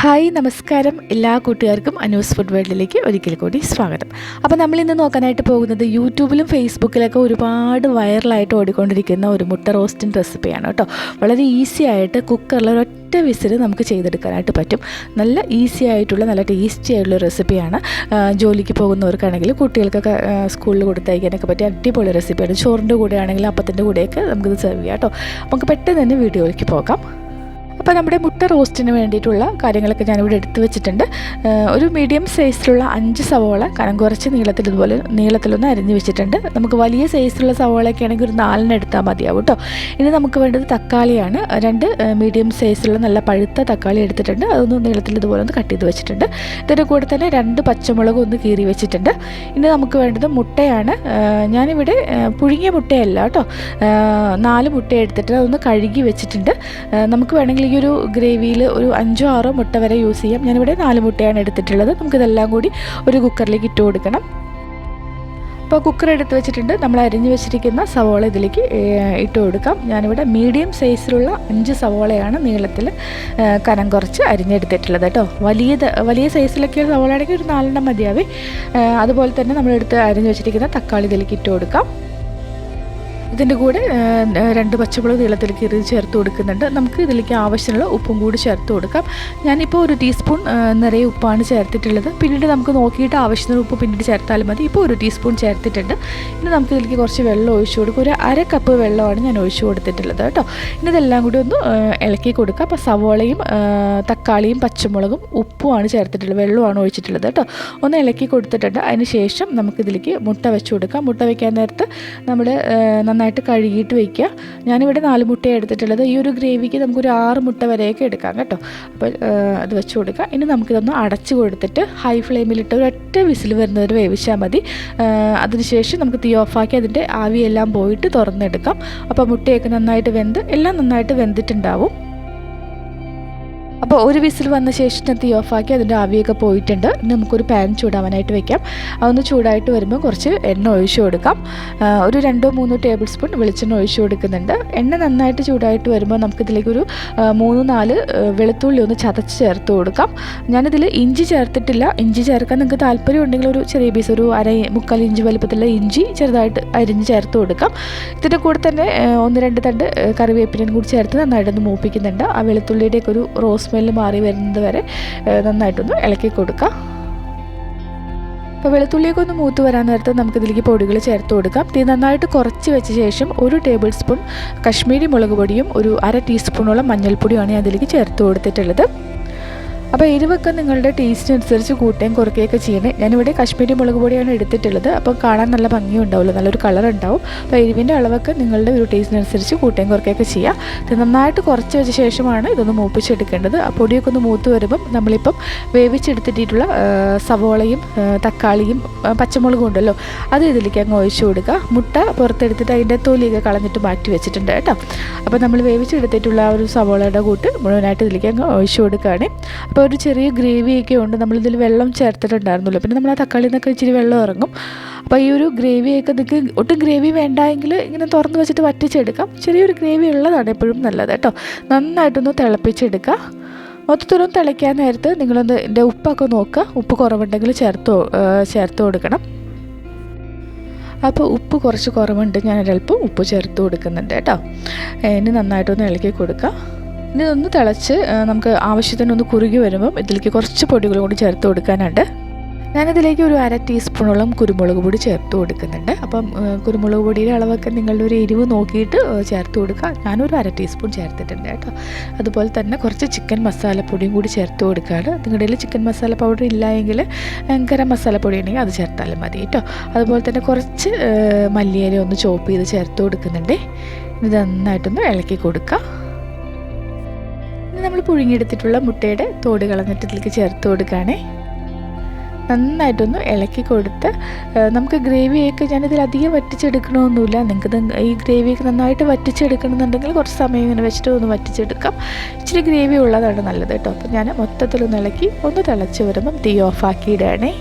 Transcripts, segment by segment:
Hi നമസ്കാരം. എല്ലാ കൂട്ടുകാർക്കും അനൂസ് ഫുഡ് വേൾഡിലേക്ക് ഒരിക്കൽ കൂടി സ്വാഗതം. അപ്പോൾ നമ്മൾ ഇന്ന് നോക്കാനായിട്ട് പോകുന്നത് യൂട്യൂബിലും ഫേസ്ബുക്കിലൊക്കെ ഒരുപാട് വൈറലായിട്ട് ഓടിക്കൊണ്ടിരിക്കുന്ന ഒരു മുട്ട റോസ്റ്റിന്റെ റെസിപ്പിയാണ് കേട്ടോ. വളരെ ഈസി ആയിട്ട് കുക്കറിൽ ഒരൊറ്റ വിസിൽ നമുക്ക് ചെയ്തെടുക്കാനായിട്ട് പറ്റും. നല്ല ഈസി ആയിട്ടുള്ള നല്ല ടേസ്റ്റി ആയിട്ടുള്ള റെസിപ്പിയാണ്. ജോലിക്ക് പോകുന്നവർക്കാണെങ്കിൽ കുട്ടികൾക്കൊക്കെ സ്കൂളിൽ കൊടുത്തയക്കാനൊക്കെ പറ്റിയ അടിപൊളി റെസിപ്പിയാണ്. ചോറിന്റെ കൂടെ ആണെങ്കിലും അപ്പത്തിന്റെ കൂടെയൊക്കെ നമുക്കിത് സെർവ് ചെയ്യാം കേട്ടോ. നമുക്ക് പെട്ടെന്ന് തന്നെ വീഡിയോയിലേക്ക് പോകാം. അപ്പോൾ നമ്മുടെ മുട്ട റോസ്റ്റിന് വേണ്ടിയിട്ടുള്ള കാര്യങ്ങളൊക്കെ ഞാനിവിടെ എടുത്തു വെച്ചിട്ടുണ്ട്. ഒരു മീഡിയം സൈസിലുള്ള അഞ്ച് സവോള കനം കുറച്ച് നീളത്തിൽ ഇതുപോലെ നീളത്തിലൊന്ന് അരിഞ്ഞ് വെച്ചിട്ടുണ്ട്. നമുക്ക് വലിയ സൈസിലുള്ള സവോളയൊക്കെ ആണെങ്കിൽ ഒരു നാലിന് എടുത്താൽ മതിയാവും കേട്ടോ ഇനി നമുക്ക് വേണ്ടത് തക്കാളിയാണ്. രണ്ട് മീഡിയം സൈസിലുള്ള നല്ല പഴുത്ത തക്കാളി എടുത്തിട്ടുണ്ട്. അതൊന്ന് നീളത്തിൽ ഇതുപോലെ ഒന്ന് കട്ട് ചെയ്ത് വെച്ചിട്ടുണ്ട്. ഇതിന്റെ കൂടെ തന്നെ രണ്ട് പച്ചമുളക് ഒന്ന് കീറി വെച്ചിട്ടുണ്ട്. ഇനി നമുക്ക് വേണ്ടത് മുട്ടയാണ്. ഞാനിവിടെ പുഴുങ്ങിയ മുട്ടയല്ല കേട്ടോ നാല് മുട്ട എടുത്തിട്ട് അതൊന്ന് കഴുകി വെച്ചിട്ടുണ്ട്. നമുക്ക് വേണമെങ്കിൽ ഈ ഒരു ഗ്രേവിയിൽ ഒരു അഞ്ചോ ആറോ മുട്ട വരെ യൂസ് ചെയ്യാം. ഞാനിവിടെ നാല് മുട്ടയാണ് എടുത്തിട്ടുള്ളത്. നമുക്കിതെല്ലാം കൂടി ഒരു കുക്കറിലേക്ക് ഇട്ട് കൊടുക്കണം. അപ്പോൾ കുക്കർ എടുത്ത് വെച്ചിട്ടുണ്ട്. നമ്മൾ അരിഞ്ഞു വെച്ചിരിക്കുന്ന സവോള ഇതിലേക്ക് ഇട്ട് കൊടുക്കാം. ഞാനിവിടെ മീഡിയം സൈസിലുള്ള അഞ്ച് സവോളയാണ് നീളത്തിൽ കനം കുറച്ച് അരിഞ്ഞെടുത്തിട്ടുള്ളത് കേട്ടോ. വലിയ വലിയ സൈസിലൊക്കെ സവോള ആണെങ്കിൽ ഒരു നാലെണ്ണം മതിയാവേ. അതുപോലെ തന്നെ നമ്മളെടുത്ത് അരിഞ്ഞു വെച്ചിരിക്കുന്ന തക്കാളി ഇതിലേക്ക് ഇട്ട് കൊടുക്കാം. ഇതിന്റെ കൂടെ രണ്ട് പച്ചമുളക് നീളത്തിൽ കീറി ചേർത്ത് കൊടുക്കുന്നുണ്ട്. നമുക്ക് ഇതിലേക്ക് ആവശ്യമുള്ള ഉപ്പും കൂടി ചേർത്ത് കൊടുക്കാം. ഞാനിപ്പോൾ ഒരു ടീസ്പൂൺ നിറയെ ഉപ്പാണ് ചേർത്തിട്ടുള്ളത്. പിന്നീട് നമുക്ക് നോക്കിയിട്ട് ആവശ്യത്തിന് ഉപ്പ് പിന്നീട് ചേർത്താൽ മതി. ഇപ്പോൾ ഒരു ടീസ്പൂൺ ചേർത്തിട്ടുണ്ട്. ഇനി നമുക്ക് ഇതിലേക്ക് കുറച്ച് വെള്ളം ഒഴിച്ചു കൊടുക്കും. ഒരു അര കപ്പ് വെള്ളമാണ് ഞാൻ ഒഴിച്ചു കൊടുത്തിട്ടുള്ളത് കേട്ടോ. ഇനി ഇതെല്ലാം കൂടി ഒന്ന് ഇളക്കി കൊടുക്കുക അപ്പോൾ സവോളയും തക്കാളിയും പച്ചമുളകും ഉപ്പുമാണ് ചേർത്തിട്ടുള്ളത്. വെള്ളമാണ് ഒഴിച്ചിട്ടുള്ളത് കേട്ടോ. ഒന്ന് ഇളക്കി കൊടുത്തിട്ടുണ്ട്. അതിന് ശേഷം നമുക്കിതിലേക്ക് മുട്ട വെച്ച് കൊടുക്കാം. മുട്ട വയ്ക്കാൻ നേരത്ത് നമ്മൾ നന്നായിട്ട് കഴുകിയിട്ട് വയ്ക്കുക ഞാനിവിടെ നാല് മുട്ടയാണ് എടുത്തിട്ടുള്ളത്. ഈ ഒരു ഗ്രേവിക്ക് നമുക്കൊരു ആറ് മുട്ട വരെയൊക്കെ എടുക്കാം കേട്ടോ. അപ്പോൾ അത് വെച്ച് കൊടുക്കുക. ഇനി നമുക്കിതൊന്ന് അടച്ച് കൊടുത്തിട്ട് ഹൈ ഫ്ലെയിമിലിട്ട് ഒരൊറ്റ വിസിൽ വരുന്നവരെ വേവിച്ചാൽ മതി. അതിനുശേഷം നമുക്ക് തീ ഓഫാക്കി അതിന്റെ ആവിയെല്ലാം പോയിട്ട് തുറന്നെടുക്കാം. അപ്പോൾ മുട്ടയൊക്കെ നന്നായിട്ട് വെന്ത് എല്ലാം നന്നായിട്ട് വെന്തിട്ടുണ്ടാവും. അപ്പോൾ ഒരു വിസിൽ വന്ന ശേഷം തീ ഓഫാക്കി അതിന്റെ ആവിയൊക്കെ പോയിട്ടുണ്ട്. ഇനി നമുക്കൊരു പാൻ ചൂടാവാനായിട്ട് വെക്കാം. അതൊന്ന് ചൂടായിട്ട് വരുമ്പോൾ കുറച്ച് എണ്ണ ഒഴിച്ചു കൊടുക്കാം. ഒരു രണ്ടോ മൂന്നോ ടേബിൾ സ്പൂൺ വെളിച്ചെണ്ണ ഒഴിച്ചു കൊടുക്കുന്നുണ്ട്. എണ്ണ നന്നായിട്ട് ചൂടായിട്ട് വരുമ്പോൾ നമുക്കിതിലേക്ക് ഒരു മൂന്ന് നാല് വെളുത്തുള്ളി ഒന്ന് ചതച്ച് ചേർത്ത് കൊടുക്കാം. ഞാനിതിൽ ഇഞ്ചി ചേർത്തിട്ടില്ല. ഇഞ്ചി ചേർക്കാൻ നിങ്ങൾക്ക് താല്പര്യം ഉണ്ടെങ്കിൽ ഒരു ചെറിയ പീസ് ഒരു അര മുക്കാൽ ഇഞ്ച് വലുപ്പത്തിലുള്ള ഇഞ്ചി ചെറുതായിട്ട് അരിഞ്ഞ് ചേർത്ത് കൊടുക്കാം. ഇതിന്റെ കൂടെ തന്നെ ഒന്ന് രണ്ട് തണ്ട് കറിവേപ്പിനും കൂടി ചേർത്ത് നന്നായിട്ടൊന്ന് മൂപ്പിക്കുന്നുണ്ട്. ആ വെളുത്തുള്ളിയുടെയൊക്കെ ഒരു റോസ് സ്മെല്ല് മാറി വരുന്നത് വരെ നന്നായിട്ടൊന്ന് ഇളക്കി കൊടുക്കാം. അപ്പോൾ വെളുത്തുള്ളിയൊക്കെ ഒന്ന് മൂത്ത് വരാൻ നേരത്ത് നമുക്കിതിലേക്ക് പൊടികൾ ചേർത്ത് കൊടുക്കാം. തീ നന്നായിട്ട് കുറച്ച് വെച്ച ശേഷം ഒരു ടേബിൾ സ്പൂൺ കശ്മീരി മുളക് പൊടിയും ഒരു അര ടീസ്പൂണോളം മഞ്ഞൾപ്പൊടിയുമാണ് ഞാൻ അതിലേക്ക് ചേർത്ത് കൊടുത്തിട്ടുള്ളത്. അപ്പോൾ എരിവൊക്കെ നിങ്ങളുടെ ടേസ്റ്റ് അനുസരിച്ച് കൂട്ടുകയും കുറയ്ക്കുകയൊക്കെ ചെയ്യണേ ഞാനിവിടെ കശ്മീരി മുളക് പൊടിയാണ് എടുത്തിട്ടുള്ളത്. അപ്പോൾ കാണാൻ നല്ല ഭംഗി ഉണ്ടാവുമല്ലോ നല്ലൊരു കളർ ഉണ്ടാവും. അപ്പോൾ എരിവിന്റെ അളവൊക്കെ നിങ്ങളുടെ ഒരു ടേസ്റ്റിനനുസരിച്ച് കൂട്ടുകയും കുറയ്ക്കുകയൊക്കെ ചെയ്യാം. ഇത് നന്നായിട്ട് കുറച്ച് വെച്ച ശേഷമാണ് ഇതൊന്ന് മൂപ്പിച്ചെടുക്കേണ്ടത്. ആ പൊടിയൊക്കെ ഒന്ന് മൂത്ത് വരുമ്പം നമ്മളിപ്പം വേവിച്ചെടുത്തിട്ടുള്ള സവോളയും തക്കാളിയും പച്ചമുളകും ഉണ്ടല്ലോ അത് ഇതിലേക്ക് അങ്ങ് ഒഴിച്ചു കൊടുക്കുക. മുട്ട പുറത്തെടുത്തിട്ട് അതിന്റെ തൊലിയൊക്കെ കളഞ്ഞിട്ട് മാറ്റി വെച്ചിട്ടുണ്ട് കേട്ടോ. അപ്പോൾ നമ്മൾ വേവിച്ചെടുത്തിട്ടുള്ള ആ ഒരു സവോളയുടെ കൂട്ട് മുഴുവനായിട്ട് ഇതിലേക്ക് അങ്ങ് ഒഴിച്ചു കൊടുക്കുകയാണ്. അപ്പോൾ ഒരു ചെറിയ ഗ്രേവിയൊക്കെ ഉണ്ട്. നമ്മളിതിൽ വെള്ളം ചേർത്തിട്ടുണ്ടായിരുന്നല്ലോ. പിന്നെ നമ്മൾ ആ തക്കാളിയിൽ നിന്നൊക്കെ ഇച്ചിരി വെള്ളം ഇറങ്ങും. അപ്പോൾ ഈ ഒരു ഗ്രേവിയൊക്കെ നിങ്ങൾക്ക് ഒട്ടും ഗ്രേവി വേണ്ടായെങ്കിൽ ഇങ്ങനെ തുറന്ന് വെച്ചിട്ട് വറ്റിച്ചെടുക്കാം. ചെറിയൊരു ഗ്രേവി ഉള്ളതാണ് എപ്പോഴും നല്ലത് കേട്ടോ. നന്നായിട്ടൊന്ന് തിളപ്പിച്ചെടുക്കുക. മൊത്തത്തിലൊന്ന് തിളയ്ക്കാൻ നേരത്ത് നിങ്ങളൊന്ന് എന്റെ ഉപ്പൊക്കെ നോക്കുക. ഉപ്പ് കുറവുണ്ടെങ്കിൽ ചേർത്ത് ചേർത്ത് കൊടുക്കണം. അപ്പോൾ ഉപ്പ് കുറച്ച് കുറവുണ്ട്. ഞാൻ ഒരൽപ്പം ഉപ്പ് ചേർത്ത് കൊടുക്കുന്നുണ്ട് കേട്ടോ. ഇനി നന്നായിട്ടൊന്ന് ഇളക്കി കൊടുക്കുക. ഇനി ഒന്ന് തിളച്ച് നമുക്ക് ആവശ്യത്തിനൊന്ന് കുറുകി വരുമ്പം ഇതിലേക്ക് കുറച്ച് പൊടികൾ കൂടി ചേർത്ത് കൊടുക്കാനുണ്ട്. ഞാനിതിലേക്ക് ഒരു അര ടീസ്പൂണോളം കുരുമുളക് പൊടി ചേർത്ത് കൊടുക്കുന്നുണ്ട്. അപ്പം കുരുമുളക് പൊടിയുടെ അളവൊക്കെ നിങ്ങളുടെ ഒരു എരിവ് നോക്കിയിട്ട് ചേർത്ത് കൊടുക്കുക. ഞാനൊരു അര ടീസ്പൂൺ ചേർത്തിട്ടുണ്ട് കേട്ടോ. അതുപോലെ തന്നെ കുറച്ച് ചിക്കൻ മസാലപ്പൊടിയും കൂടി ചേർത്ത് കൊടുക്കുകയാണ്. നിങ്ങളുടെ ചിക്കൻ മസാല പൗഡർ ഇല്ല എങ്കിൽ ആ, ഗരം മസാലപ്പൊടി ഉണ്ടെങ്കിൽ അത് ചേർത്താലും മതി കേട്ടോ. അതുപോലെ തന്നെ കുറച്ച് മല്ലിയില ഒന്ന് ചോപ്പ് ചെയ്ത് ചേർത്ത് കൊടുക്കുന്നുണ്ട്. ഇത് നന്നായിട്ടൊന്ന് ഇളക്കി കൊടുക്കുക. പുഴുങ്ങിയെടുത്തിട്ടുള്ള മുട്ടയുടെ തോട് കളഞ്ഞിട്ട് ഇതിലേക്ക് ചേർത്ത് കൊടുക്കുകയാണേ. നന്നായിട്ടൊന്ന് ഇളക്കി കൊടുത്ത് നമുക്ക് ഗ്രേവിയൊക്കെ ഞാനിതിൽ അധികം വറ്റിച്ചെടുക്കണമെന്നില്ല നിങ്ങൾക്ക് ഈ ഗ്രേവിയൊക്കെ നന്നായിട്ട് വറ്റിച്ചെടുക്കണമെന്നുണ്ടെങ്കിൽ കുറച്ച് സമയം ഇങ്ങനെ വെച്ചിട്ട് ഒന്ന് വറ്റിച്ചെടുക്കാം. ഇച്ചിരി ഗ്രേവി ഉള്ളതാണ് നല്ലത് കേട്ടോ. അപ്പം ഞാൻ മൊത്തത്തിലൊന്ന് ഇളക്കി ഒന്ന് തിളച്ച് വരുമ്പം തീ ഓഫാക്കി ഇടുകയാണേ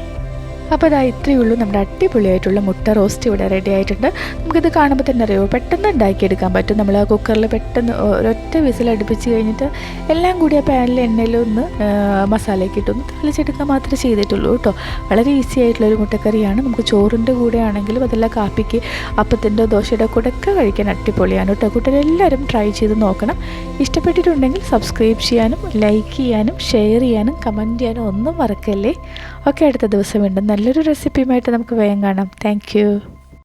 അപ്പോൾ അതാ ഇത്രയേ ഉള്ളൂ. നമ്മുടെ അടിപൊളിയായിട്ടുള്ള മുട്ട റോസ്റ്റ് ഇവിടെ റെഡി ആയിട്ടുണ്ട്. നമുക്കിത് കാണുമ്പോൾ തന്നെ അറിയുമോ പെട്ടെന്ന് ഉണ്ടാക്കിയെടുക്കാൻ പറ്റും. നമ്മൾ ആ കുക്കറിൽ പെട്ടെന്ന് ഒരൊറ്റ വിസിൽ അടുപ്പിച്ച് കഴിഞ്ഞിട്ട് എല്ലാം കൂടി ആ പാനിൽ എണ്ണയിലൊന്ന് മസാലയൊക്കെ ഇട്ടൊന്ന് തളിച്ചെടുക്കാൻ മാത്രമേ ചെയ്തിട്ടുള്ളൂ കേട്ടോ. വളരെ ഈസി ആയിട്ടുള്ള ഒരു മുട്ടക്കറിയാണ്. നമുക്ക് ചോറിന്റെ കൂടെ ആണെങ്കിലും അതെല്ലാം കാപ്പിക്ക് അപ്പത്തിന്റെ ദോശയുടെ കൂടെ ഒക്കെ കഴിക്കാൻ അടിപൊളിയാണ് കേട്ടോ. കൂട്ടരെല്ലാവരും ട്രൈ ചെയ്ത് നോക്കണം. ഇഷ്ടപ്പെട്ടിട്ടുണ്ടെങ്കിൽ സബ്സ്ക്രൈബ് ചെയ്യാനും ലൈക്ക് ചെയ്യാനും ഷെയർ ചെയ്യാനും കമന്റ് ചെയ്യാനും ഒന്നും മറക്കല്ലേ? ഓക്കെ അടുത്ത ദിവസം വീണ്ടും നല്ലൊരു റെസിപ്പിയുമായിട്ട് നമുക്ക് വേഗം കാണാം. താങ്ക്